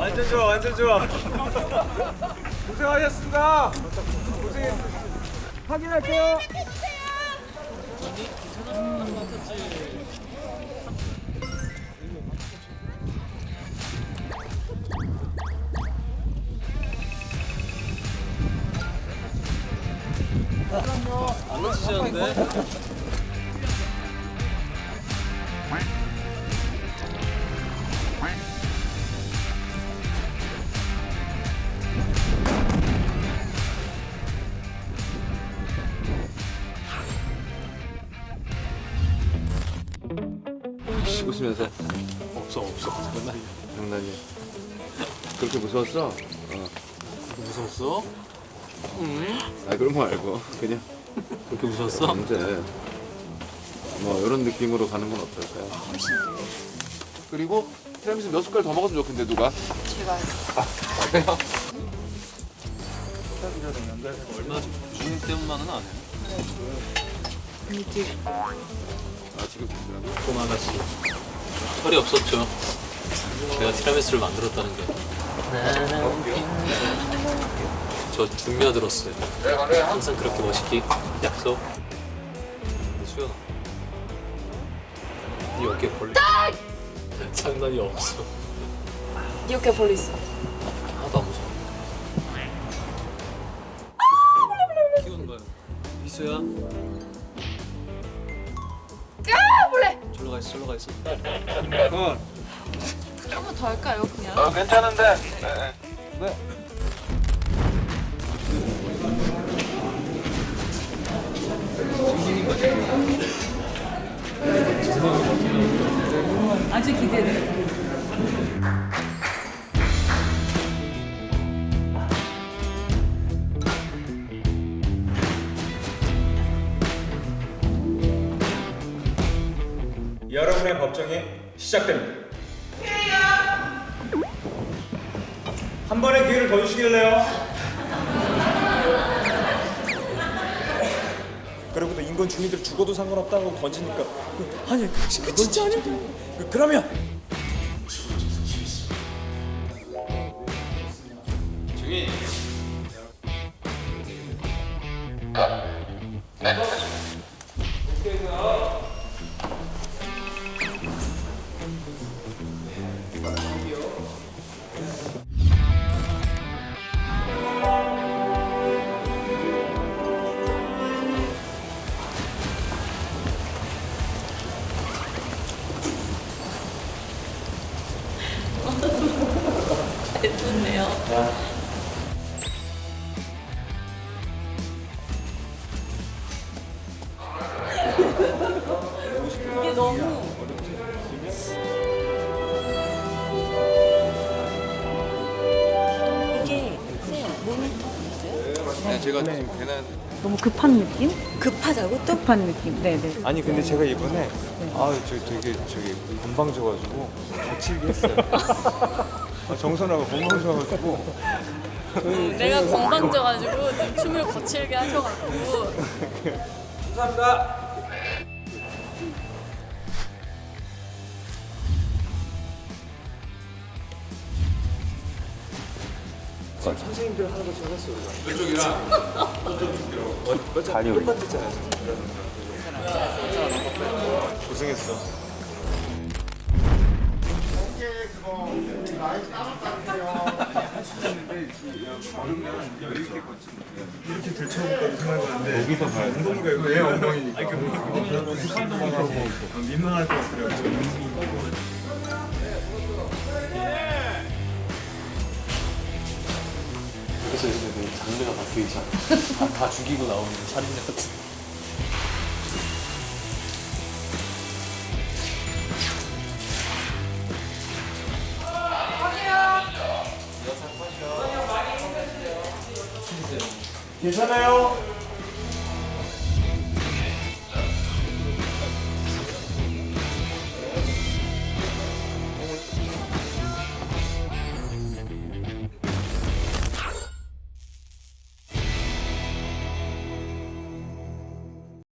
완전 좋아, 완전 좋아. 고생하셨습니다. 고생했습니다. 확인할게요. 안 놓치셨는데? 웃으면서 없어 없어 장난이야 장난이야. 그렇게 무서웠어? 어. 무서웠어? 아 그런 거 말고 그냥 그렇게 무서웠어? 언제 뭐 이런 느낌으로 가는 건 어떨까요? 그리고 티라미수 몇 숟갈 더 먹었으면 좋겠는데 누가? 제가 얼마 주문 때문만은 안 해. 아 지금 드시라고? 돈 아가씨 철이 없었죠. 내가 티라미수를 만들었다는 게. 저 중며 들었어요. 항상 그렇게 멋있게 약속 수연아. 네 어깨 벌레 장난이 없어. 이렇게 벌리 있어. 하나도 안 무서워. 키우는 거야? 희수야 몰래. 절로 가 있어 절로 가 있어 한번 더 할까요 그냥? 어, 괜찮은데. 아주 기대돼. 여러분의 법정이 시작됩니다. 한 번의 기회를 더 주시길래요. 그리고 또 인권 주민들 죽어도 상관없다고 던지니까 그, 아니 그, 그 진짜 아닌데 그, 그러면 중이 좋네 있어요? 네, 제가 지금 괜한 너무 급한 느낌? 급하다고 또? 급한 느낌. 네 네. 아니 근데 제가 이번에 아저 되게 저기 건방져가지고 거칠게 했어요. 아, 정선아가 건방져가지고 내가 건방져가지고 춤을 거칠게 하셔가지고 감사합니다. 선생님들 하는 거 제가 했어요. 왼쪽이랑 아니요. 똑같았잖아요. 고생했어. 이렇게 들쳐볼까 생각해봤는데 여기서 봐야 엉덩이가 이거 왜 엉덩이니까. 아니 그 민망할 것 같아요 그래서 요즘에 그 장르가 바뀌어 있잖아 다, 다 죽이고 나오는 살인자 같은 괜찮아요?